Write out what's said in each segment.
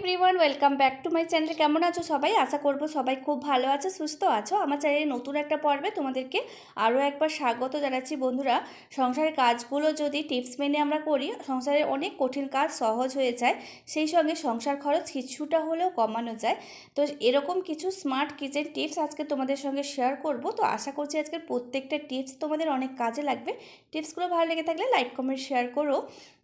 Everyone welcome back to my channel কেমন আছো সবাই? আশা করব সবাই খুব ভালো আছো, সুস্থ আছো। আমার চ্যানেলে নতুন একটা পর্বে তোমাদেরকে আরও একবার স্বাগত জানাচ্ছি। বন্ধুরা, সংসারের কাজগুলো যদি টিপস মেনে আমরা করি, সংসারের অনেক কঠিন কাজ সহজ হয়ে যায়। সেই সঙ্গে সংসার খরচ কিছুটা হলেও কমানো যায়। তো এরকম কিছু স্মার্ট কিচেন টিপস আজকে তোমাদের সঙ্গে শেয়ার করব। তো আশা করছি আজকের প্রত্যেকটা টিপস তোমাদের অনেক কাজে লাগবে। টিপসগুলো ভালো লেগে থাকলে লাইক কমেন্ট শেয়ার করো।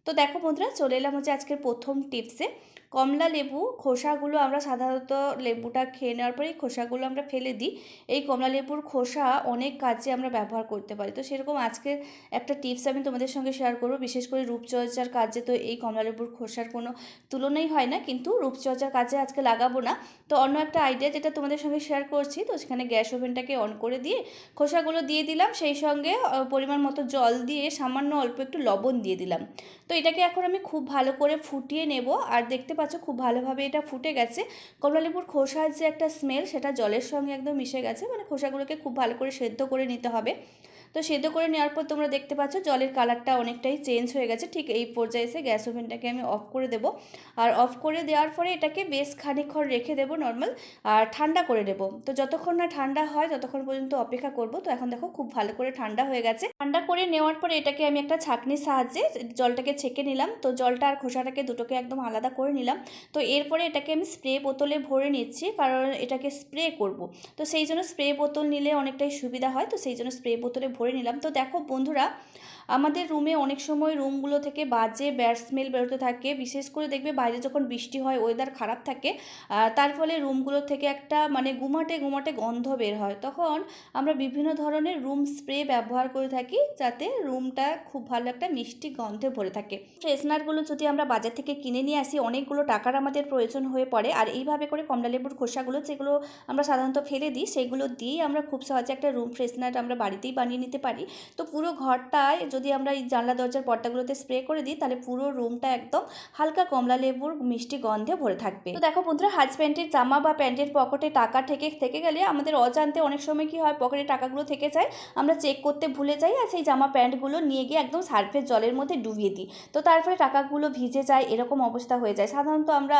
তো দেখো বন্ধুরা, চলে এলাম হচ্ছে আজকের প্রথম টিপসে কমলা লেবু, খোসাগুলো আমরা সাধারণত লেবুটা খেয়ে নেওয়ার পরে এই খোসাগুলো আমরা ফেলে দিই। এই কমলা লেবুর খোসা অনেক কাজে আমরা ব্যবহার করতে পারি। তো সেরকম আজকে একটা টিপস আমি তোমাদের সঙ্গে শেয়ার করব। বিশেষ করে রূপচর্চার কাজে তো এই কমলা লেবুর খোসার কোনো তুলনাই হয় না, কিন্তু রূপচর্চার কাজে আজকে লাগাবো না। তো অন্য একটা আইডিয়া যেটা তোমাদের সঙ্গে শেয়ার করছি, তো সেখানে গ্যাস ওভেনটাকে অন করে দিয়ে খোসাগুলো দিয়ে দিলাম। সেই সঙ্গে পরিমাণ মতো জল দিয়ে সামান্য অল্প একটু লবণ দিয়ে দিলাম। তো এটাকে এখন আমি খুব ভালো করে ফুটিয়ে নেব। আর দেখতে পাচ্ছ, খুব ভালোভাবে এটা ফুটে গেছে। কমলালেবুর খোসার যে একটা স্মেল সেটা জলের সঙ্গে একদম মিশে গেছে। মানে খোসাগুলোকে খুব ভালো করে সেদ্ধ করে নিতে হবে। তো সেদ্ধ করে নেওয়ার পর তোমরা দেখতে পাচ্ছ জলের কালারটা অনেকটাই চেঞ্জ হয়ে গেছে। ঠিক এই পর্যায়ে এসে গ্যাস ওভেনটাকে আমি অফ করে দেব। আর অফ করে দেওয়ার পরে এটাকে বেশ খানিকক্ষণ রেখে দেবো নর্মাল, আর ঠান্ডা করে দেব তো যতক্ষণ না ঠান্ডা হয় ততক্ষণ পর্যন্ত অপেক্ষা করব। তো এখন দেখো খুব ভালো করে ঠান্ডা হয়ে গেছে। ঠান্ডা করে নেওয়ার পরে এটাকে আমি একটা ছাঁকনির সাহায্যে জলটাকে ছেঁকে নিলাম। তো জলটা আর খোসাটাকে দুটোকে একদম আলাদা করে নিলাম। তো এরপরে এটাকে আমি স্প্রে বোতলে ভরে নিচ্ছি, কারণ এটাকে স্প্রে করব। তো সেই জন্য স্প্রে বোতল নিলে অনেকটাই সুবিধা হয়। তো সেই জন্য স্প্রে বোতলে ভরে নিলাম। তো দেখো বন্ধুরা, আমাদের রুমে অনেক সময় রুমগুলো থেকে বাজে ব্যাড স্মেল বেরোতে থাকে। বিশেষ করে দেখবে বাইরে যখন বৃষ্টি হয় ওয়েদার খারাপ থাকে তার ফলে রুমগুলো থেকে একটা মানে গুমাটে গুমাটে গন্ধ বের হয়। তখন আমরা বিভিন্ন ধরনের রুম স্প্রে ব্যবহার করে থাকি, যাতে রুমটা খুব ভালো একটা মিষ্টি গন্ধে ভরে থাকে। ফ্রেশনারগুলো যদি আমরা বাজার থেকে কিনে নিয়ে আসি, অনেকগুলো টাকার আমাদের প্রয়োজন হয়ে পড়ে। আর এইভাবে করে কমলা লেবুর খোসাগুলো যেগুলো আমরা সাধারণত ফেলে দিই, সেগুলো দিয়েই আমরা খুব সহজে একটা রুম ফ্রেশনার আমরা বাড়িতেই বানিয়ে নিতে পারি। তো পুরো ঘরটায় যদি আমরা এই জানলা দরজার পর্দাগুলোতে স্প্রে করে দিই, তাহলে পুরো রুমটা একদম হালকা কমলা লেবুর মিষ্টি গন্ধে ভরে থাকবে। তো দেখো বন্ধুরা হাজব্যান্ডের জামা বা প্যান্টের পকেটে টাকা থেকে থেকে গেলে আমাদের অজান্তে অনেক সময় কি হয় পকেটে টাকাগুলো থেকে যায়, আমরা চেক করতে ভুলে যাই আর সেই জামা প্যান্টগুলো নিয়ে গিয়ে একদম সার্ফের জলের মধ্যে ডুবিয়ে দিই। তো তারপরে টাকাগুলো ভিজে যায়, এরকম অবস্থা হয়ে যায়। সাধারণত আমরা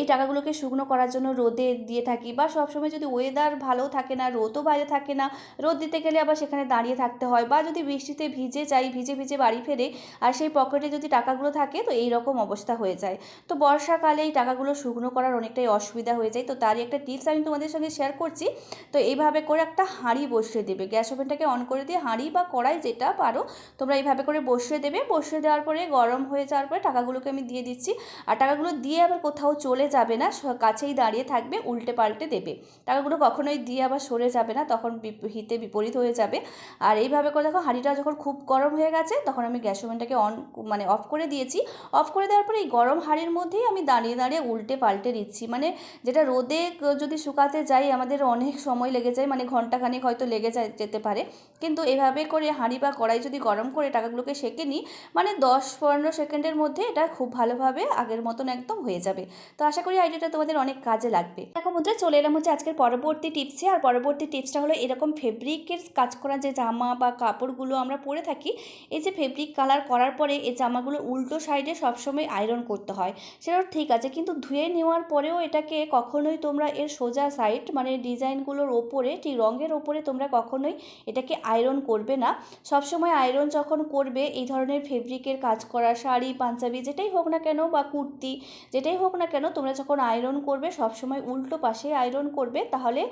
এই টাকাগুলোকে শুকনো করার জন্য রোদে দিয়ে থাকি বা সবসময় যদি ওয়েদার ভালো থাকে না, রোদও বাইরে থাকে না, রোদ দিতে গেলে আবার সেখানে দাঁড়িয়ে থাকতে হয় বা যদি বৃষ্টিতে ভিজে যাই, ভিজে ভিজে বাড়ি ফেরে আর সেই পকেটে যদি টাকাগুলো থাকে, তো এই রকম অবস্থা হয়ে যায়। তো বর্ষাকালে এই টাকাগুলো শুকনো করার অনেকটাই অসুবিধা হয়ে যায়। তো তারই একটা টিপস আমি তোমাদের সঙ্গে শেয়ার করছি। তো এইভাবে করে একটা হাঁড়ি বসিয়ে দেবে। গ্যাস ওভেনটাকে অন করে দিয়ে হাঁড়ি বা কড়াই যেটা পারো, তোমরা এইভাবে করে বসিয়ে দেবে। বসিয়ে দেওয়ার পরে গরম হয়ে যাওয়ার পরে টাকাগুলোকে আমি দিয়ে দিচ্ছি। আর টাকাগুলো দিয়ে আবার কোথাও চলে যাবে না কাছেই দাঁড়িয়ে থাকবে, উল্টে পাল্টে দেবে। টাকাগুলো কখনোই দিয়ে আবার সরে যাবে না, তখন হিতে বিপরীত হয়ে যাবে। আর এইভাবে করে দেখো হাঁড়িটা যখন খুব গরম হয়ে গেছে, তখন আমি গ্যাস ওভেনটাকে অন মানে অফ করে দিয়েছি। অফ করে দেওয়ার পরে এই গরম হাঁড়ির মধ্যেই আমি দাঁড়িয়ে দাঁড়িয়ে উল্টে পাল্টে দিচ্ছি। মানে যেটা রোদে যদি শুকাতে যাই, আমাদের অনেক সময় লেগে যায় মানে ঘন্টাখানেক হয়তো লেগে যায়, যেতে পারে। কিন্তু এভাবে করে হাঁড়ি বা কড়াই যদি গরম করে টাকাগুলোকে সেঁকে নিই মানে দশ পনেরো সেকেন্ডের মধ্যে এটা খুব ভালোভাবে আগের মতন একদম হয়ে যাবে। তো আশা করি আইডিয়াটা তোমাদের অনেক কাজে লাগবে। দেখো বন্ধুরা, চলে এলাম হচ্ছে আজকের পরবর্তী টিপসে। আর পরবর্তী টিপসটা হলো এরকম ফেব্রিকের কাজ করা যে জামা বা কাপড়গুলো আমরা পরে থাকি, এই যে ফেব্রিক কালার করার পরে এই জামাগুলো উল্টো সাইডে সবসময় আয়রন করতে হয়। সেটাও ঠিক আছে, কিন্তু ধুয়ে নেওয়ার পরেও এটাকে কখনোই তোমরা এর সোজা সাইড মানে ডিজাইনগুলোর ওপরে, ঠিক রঙের ওপরে তোমরা কখনোই এটাকে আয়রন করবে না। সবসময় আয়রন যখন করবে, এই ধরনের ফেব্রিকের কাজ করা, শাড়ি, পাঞ্জাবি যেটাই হোক না কেন বা কুর্তি যেটাই হোক না কেন, তোমরা যখন আয়রন করবে, সবসময় উল্টো পাশে আয়রন করবে, তাহলে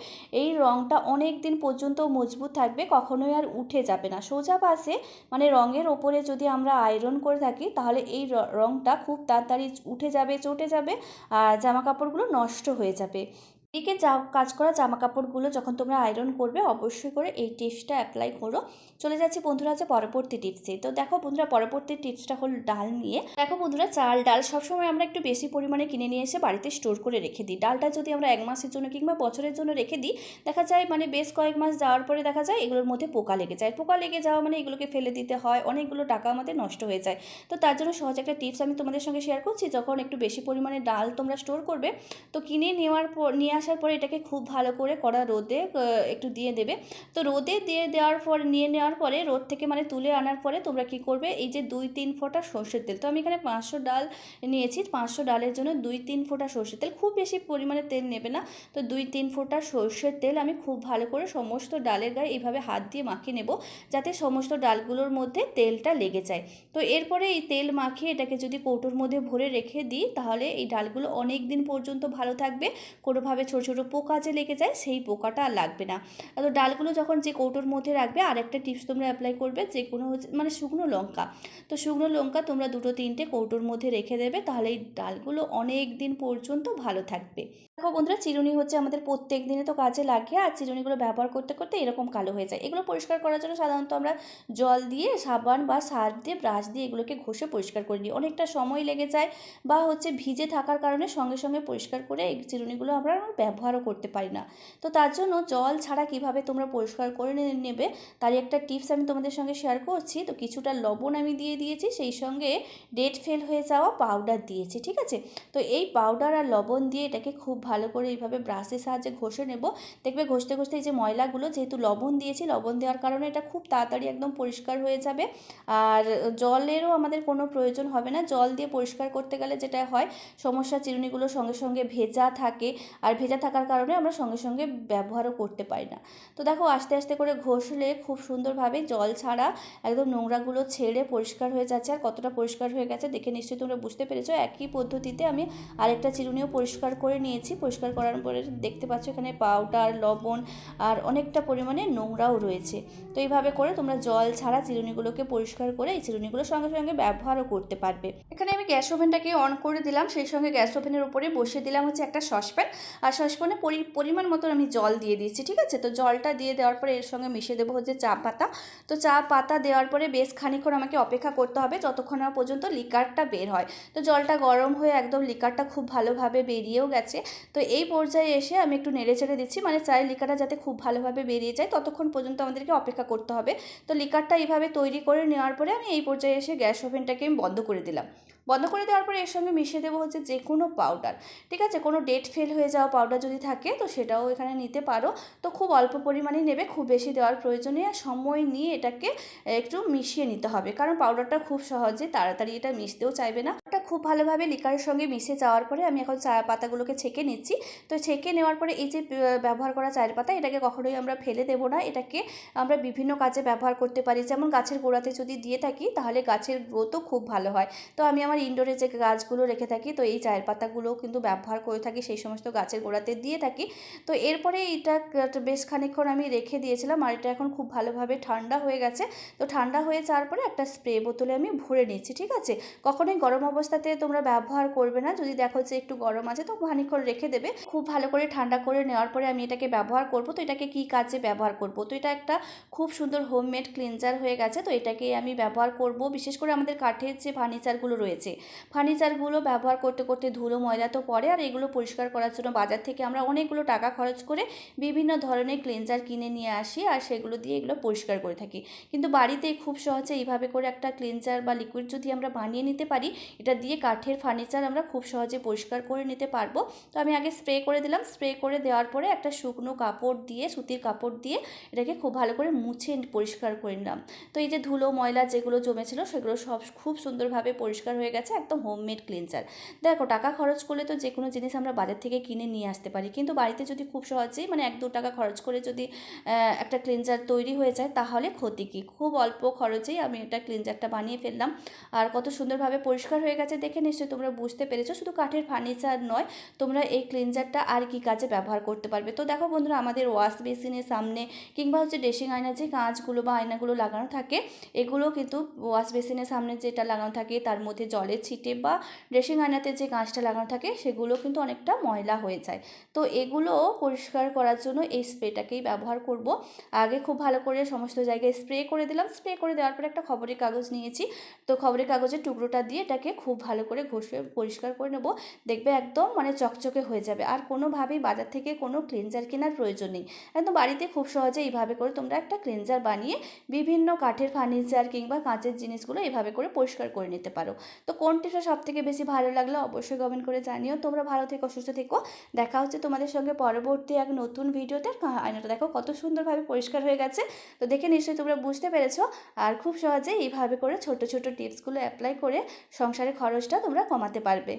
এই রঙটা অনেক দিন পর্যন্ত মজবুত থাকবে, কখনোই আর উঠে যাবে না। সোজা পাশে মানে রঙের ওপরে যদি আমরা আয়রন করে থাকি, তাহলে এই রঙটা খুব তাড়াতাড়ি উঠে যাবে, চটে যাবে, আর জামা কাপড়গুলো নষ্ট হয়ে যাবে। এদিকে যা কাজ করা জামা কাপড়গুলো যখন তোমরা আয়রন করবে, অবশ্যই করে এই টিপসটা অ্যাপ্লাই করো। চলে যাচ্ছি বন্ধুরা আছে পরবর্তী টিপসে তো দেখো বন্ধুরা, পরবর্তী টিপসটা হলো ডাল নিয়ে। দেখো বন্ধুরা, চাল, ডাল সবসময় আমরা একটু বেশি পরিমাণে কিনে নিয়ে এসে বাড়িতে স্টোর করে রেখে দিই। ডালটা যদি আমরা এক মাসের জন্য কিংবা বছরের জন্য রেখে দিই, দেখা যায় মানে বেশ কয়েক মাস যাওয়ার পরে দেখা যায় এগুলোর মধ্যে পোকা লেগে যায়। পোকা লেগে যাওয়া মানে এগুলোকে ফেলে দিতে হয়, অনেকগুলো টাকা আমাদের নষ্ট হয়ে যায়। তো তার জন্য সহজ একটা টিপস আমি তোমাদের সঙ্গে শেয়ার করছি। যখন একটু বেশি পরিমাণে ডাল তোমরা স্টোর করবে, তো কিনে নেওয়ার পর, নিয়ে আসার পরে এটাকে খুব ভালো করে কড়া রোদে একটু দিয়ে দেবে। তো রোদে দিয়ে দেওয়ার পর, নিয়ে নেওয়ার পরে, রোদ থেকে মানে তুলে আনার পরে তোমরা কি করবে? এই যে দুই তিন ফোঁটা সর্ষের তেল। তো আমি এখানে পাঁচশো ডাল নিয়েছি। পাঁচশো ডালের জন্য দুই তিন ফোঁটা সর্ষের তেল। খুব বেশি পরিমাণে তেল নেবে না। তো দুই তিন ফোঁটা সর্ষের তেল আমি খুব ভালো করে সমস্ত ডালের গায়ে এইভাবে হাত দিয়ে মাখিয়ে নেব, যাতে সমস্ত ডালগুলোর মধ্যে তেলটা লেগে যায়। তো এরপরে এই তেল মাখিয়ে এটাকে যদি কৌটোর মধ্যে ভরে রেখে দিই, তাহলে এই ডালগুলো অনেক দিন পর্যন্ত ভালো থাকবে। কোনোভাবে ছোটো ছোটো পোকা যে লেগে যায় সেই পোকাটা আর লাগবে না। তো ডালগুলো যখন যে কৌটোর মধ্যে রাখবে আর একটা টিপস তোমরা অ্যাপ্লাই করবে যে কোনো হচ্ছে মানে শুকনো লঙ্কা। তো শুকনো লঙ্কা তোমরা দুটো তিনটে কৌটোর মধ্যে রেখে দেবে, তাহলে এই ডালগুলো অনেক দিন পর্যন্ত ভালো থাকবে। দেখো বন্ধুরা, চিরুনি হচ্ছে আমাদের প্রত্যেক দিনে তো কাজে লাগে, আর চিরুনিগুলো ব্যবহার করতে করতে এরকম কালো হয়ে যায়। এগুলো পরিষ্কার করার জন্য সাধারণত আমরা জল দিয়ে, সাবান বা সার্ফ দিয়ে, ব্রাশ দিয়ে এগুলোকে ঘষে পরিষ্কার করে নিই। অনেকটা সময় লেগে যায় বা হচ্ছে ভিজে থাকার কারণে সঙ্গে সঙ্গে পরিষ্কার করে এই চিরুনিগুলো আমরা ব্যবহারও করতে পারি না। তো তার জন্য জল ছাড়া কীভাবে তোমরা পরিষ্কার করে নেবে, তারই একটা টিপস আমি তোমাদের সঙ্গে শেয়ার করছি। তো কিছুটা লবণ আমি দিয়ে দিয়েছি, সেই সঙ্গে ডেট ফেল হয়ে যাওয়া পাউডার দিয়েছি, ঠিক আছে? তো এই পাউডার আর লবণ দিয়ে এটাকে খুব ভালো করে এইভাবে ব্রাশের সাহায্যে ঘষে নেব। দেখবে ঘষতে ঘষতে এই যে ময়লাগুলো যেহেতু লবণ দিয়েছি, লবণ দেওয়ার কারণে এটা খুব তাড়াতাড়ি একদম পরিষ্কার হয়ে যাবে। আর জলেরও আমাদের কোনো প্রয়োজন হবে না। জল দিয়ে পরিষ্কার করতে গেলে যেটা হয়, সমস্যা চিরুনিগুলো সঙ্গে সঙ্গে ভেজা থাকে। আর ভেজা থাকার কারণে আমরা সঙ্গে সঙ্গে ব্যবহারও করতে পারি না। তো দেখো, আস্তে আস্তে করে ঘষলে খুব সুন্দরভাবে জল ছাড়া একদম নোংরাগুলো ছেড়ে পরিষ্কার হয়ে যাচ্ছে। আর কতটা পরিষ্কার হয়ে গেছে দেখে নিশ্চয়ই তোমরা বুঝতে পেরেছ। একই পদ্ধতিতে আমি আরেকটা চিরুনিও পরিষ্কার করে নিয়েছি। পরিষ্কার করার পরে দেখতে পাচ্ছ এখানে পাউডার, লবণ আর অনেকটা পরিমাণে নোংরাও রয়েছে। তো এইভাবে করে তোমরা জল ছাড়া চিরুনিগুলোকে পরিষ্কার করে এই চিরুনিগুলো সঙ্গে সঙ্গে ব্যবহারও করতে পারবে। এখানে আমি গ্যাস ওভেনটাকে অন করে দিলাম, সেই সঙ্গে গ্যাস ওভেনের উপরে বসিয়ে দিলাম হচ্ছে একটা সসপ্যান। আর সসপ্যানে পরি- পরিমাণ মতন আমি জল দিয়ে দিয়েছি, ঠিক আছে? তো জলটা দিয়ে দেওয়ার পরে এর সঙ্গে মিশিয়ে দেবো হচ্ছে চা পাতা। তো চা পাতা দেওয়ার পরে বেশ খানিক্ষণ আমাকে অপেক্ষা করতে হবে, যতক্ষণ পর্যন্ত লিকারটা বের হয়। তো জলটা গরম হয়ে একদম লিকারটা খুব ভালোভাবে বেরিয়েও গেছে। তো এই পর্যায়ে এসে আমি একটু নেড়ে চেড়ে দিচ্ছি মানে চায়ের লিকারটা যাতে খুব ভালোভাবে বেরিয়ে যায়, ততক্ষণ পর্যন্ত আমাদেরকে অপেক্ষা করতে হবে। তো লিকারটা এইভাবে তৈরি করে নেওয়ার পরে আমি এই পর্যায়ে এসে গ্যাস ওভেনটাকে আমি বন্ধ করে দিলাম। বন্ধ করে দেওয়ার পরে এর সঙ্গে মিশিয়ে দেবো হচ্ছে যে কোনো পাউডার ঠিক আছে? কোনো ডেট ফেল হয়ে যাওয়া পাউডার যদি থাকে, তো সেটাও এখানে নিতে পারো। তো খুব অল্প পরিমাণে নেবে, খুব বেশি দেওয়ার প্রয়োজন আর সময় নিয়ে এটাকে একটু মিশিয়ে নিতে হবে। কারণ পাউডারটা খুব সহজে তাড়াতাড়ি এটা মিশতেও চাইবে না। এটা খুব ভালোভাবে লিকারের সঙ্গে মিশে যাওয়ার পরে আমি এখন চা পাতাগুলোকে ছেঁকে নিচ্ছি। তো ছেঁকে নেওয়ার পরে এই যে ব্যবহার করা চায়ের পাতা এটাকে কখনোই আমরা ফেলে দেবো না। এটাকে আমরা বিভিন্ন কাজে ব্যবহার করতে পারি। যেমন গাছের গোড়াতে যদি দিয়ে থাকি, তাহলে গাছের গ্রোথও খুব ভালো হয়। তো আমি আমার ইনডোরে যে গাছগুলো রেখে থাকি, তো এই চায়ের পাতাগুলো কিন্তু ব্যবহার করে থাকি, সেই সমস্ত গাছের গোড়াতে দিয়ে থাকি। তো এরপরে এটা বেশ খানিকক্ষণ আমি রেখে দিয়েছিলাম, আর এটা এখন খুব ভালোভাবে ঠান্ডা হয়ে গেছে। তো ঠান্ডা হয়ে যাওয়ার পরে একটা স্প্রে বোতলে আমি ভরে নিচ্ছি, ঠিক আছে? কখনোই গরম অবস্থাতে তোমরা ব্যবহার করবে না, যদি দেখো যে একটু গরম আছে তো খানিকক্ষণ রেখে দেবে। খুব ভালো করে ঠান্ডা করে নেওয়ার পরে আমি এটাকে ব্যবহার করব। তো এটাকে কি কাজে ব্যবহার করব? তো এটা একটা খুব সুন্দর হোমমেড ক্লিনজার হয়ে গেছে, তো এটাকে আমি ব্যবহার করব। বিশেষ করে আমাদের কাঠের যে ফার্নিচারগুলো রয়েছে ফার্নিচারগুলো ব্যবহার করতে করতে ধুলো, ময়লা তো পড়ে আর এগুলো পরিষ্কার করার জন্য বাজার থেকে আমরা অনেকগুলো টাকা খরচ করে বিভিন্ন ধরনের ক্লিনজার কিনে নিয়ে আসি আর সেগুলো দিয়ে এগুলো পরিষ্কার করে থাকি। কিন্তু বাড়িতে খুব সহজে এইভাবে করে একটা ক্লিনজার বা লিকুইড যদি আমরা বানিয়ে নিতে পারি, এটা দিয়ে কাঠের ফার্নিচার আমরা খুব সহজে পরিষ্কার করে নিতে পারব। তো আমি আগে স্প্রে করে দিলাম। স্প্রে করে দেওয়ার পরে একটা শুকনো কাপড় দিয়ে, সুতির কাপড় দিয়ে এটাকে খুব ভালো করে মুছে পরিষ্কার করে নিলাম। তো এই যে ধুলো, ময়লা যেগুলো জমেছিল সেগুলো সব খুব সুন্দরভাবে পরিষ্কার হয়ে গেছে একদম হোমমেড ক্লিনজার দেখো, টাকা খরচ করলে তো যে কোনো জিনিস আমরা বাজার থেকে কিনে নিয়ে আসতে পারি। কিন্তু বাড়িতে যদি খুব সহজেই মানে এক দু টাকা খরচ করে যদি একটা ক্লিনজার তৈরি হয়ে যায়, তাহলে ক্ষতি কী? খুব অল্প খরচেই আমি এটা ক্লিনজারটা বানিয়ে ফেললাম। আর কত সুন্দরভাবে পরিষ্কার হয়ে গেছে দেখে নিশ্চয়ই তোমরা বুঝতে পেরেছ। শুধু কাঠের ফার্নিচার নয়, তোমরা এই ক্লিনজারটা আর কি কাজে ব্যবহার করতে পারবে। তো দেখো বন্ধুরা, আমাদের ওয়াশ বেসিনের সামনে কিংবা হচ্ছে ড্রেসিং আয়নার যে কাঁচগুলো বা আয়নাগুলো লাগানো থাকে, এগুলো কিন্তু ওয়াশ বেসিনের সামনে যেটা লাগানো থাকে, তার মধ্যে জলের ছিটে বা ড্রেসিং আয়নাতে যে কাঁচটা লাগানো থাকে, সেগুলো কিন্তু অনেকটা ময়লা হয়ে যায়। তো এগুলো পরিষ্কার করার জন্য এই স্প্রেটাকেই ব্যবহার করব। আগে খুব ভালো করে সমস্ত জায়গায় স্প্রে করে দিলাম। স্প্রে করে দেওয়ার পরে একটা খবরের কাগজ নিয়েছি। তো খবরের কাগজের টুকরোটা দিয়ে এটাকে খুব ভালো করে ঘষে পরিষ্কার করে নেব। দেখবে একদম মানে চকচকে হয়ে যাবে। আর কোনোভাবেই বাজার থেকে কোনো ক্লিনজার কেনার প্রয়োজন নেই। একদম বাড়িতে খুব সহজে এইভাবে করে তোমরা একটা ক্লিনজার বানিয়ে বিভিন্ন কাঠের ফার্নিচার কিংবা কাঁচের জিনিসগুলো এইভাবে করে পরিষ্কার করে নিতে পারো। তো কোন টিপসটা সব থেকে বেশি ভালো লাগল অবশ্যই কমেন্ট করে জানিও। তোমরা ভালো থেকো, সুস্থ থেকো। দেখা হচ্ছে তোমাদের সঙ্গে পরবর্তী এক নতুন ভিডিওতে। আয়নাটা দেখো কত সুন্দরভাবে পরিষ্কার হয়ে গেছে। তো দেখে নিশ্চয়ই তোমরা বুঝতে পেরেছ। আর খুব সহজে এইভাবে করে ছোট ছোট টিপসগুলো অ্যাপ্লাই করে সংসারের খরচটা তোমরা কমাতে পারবে।